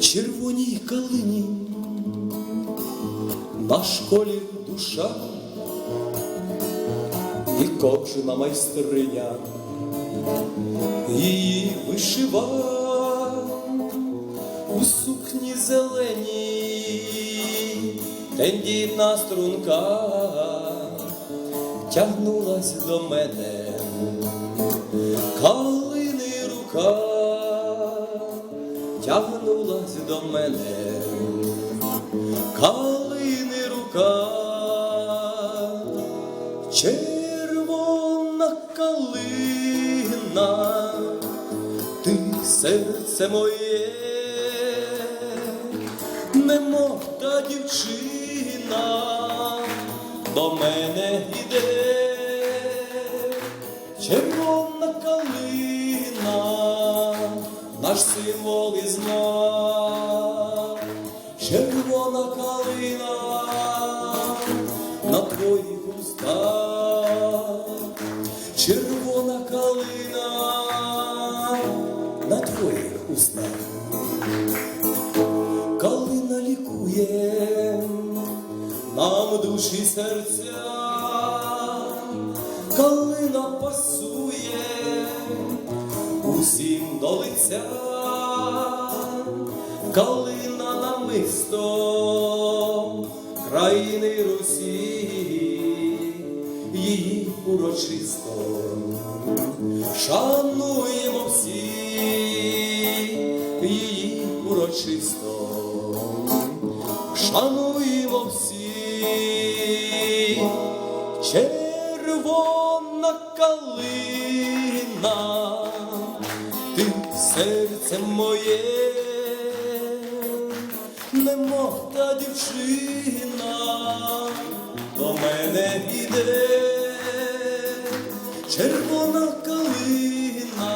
червоній калині, на школі душа. І кожна майстриня. Її вишива. У сукні зеленій, тендітна струнка. Тягнулась до мене, калини рука тягнулась до мене, калини рука, червона калина, ти серце моє, немов та дівчина до мене йде, червона калина, наш символ і знак, червона калина на твоїх устах, червона калина на твоїх устах. Калина лікує нам душі серця, калина пасує усім до лиця, калина намисто країни Русі, її урочисто шануємо всі, її урочисто шануємо всі, червона калина, серце моє, немов та дівчина до мене йде, червона калина,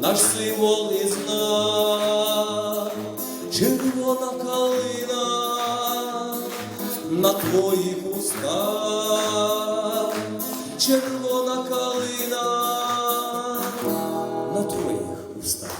наш символ і знак, червона калина на твоїх устах, устах.